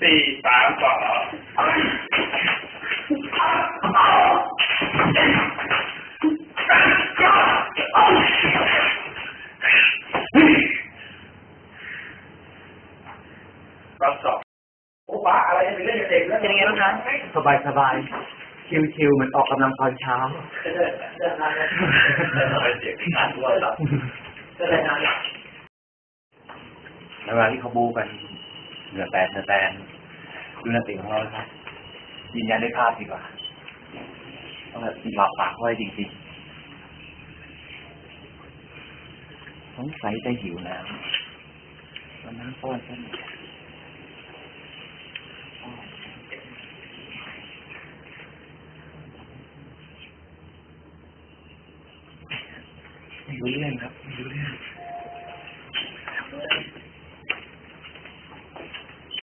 สี่สามสองรอบสองโอ้ป้าอะไรจะไปเล่นกับเด็กแล้วเป็นยังไงบ้างคะสบายสบายชิวๆเหมือนออกกำลังตอนเช้าเดินเดินมาเลยเดินมาเสียงการด้วยหรอเดินมาแล้วเวลาที่เขาบูกัน เหนือแตนเหนือแตนดูนาติของเราครับยืนยันด้ภาพดีกว่าต้องแบบหลับปากไว้จริงๆสงสัยจะหิวน้ำเอน้ำป้อนซะหน่อยไม่รู้เรื่องครับดูเรื่อง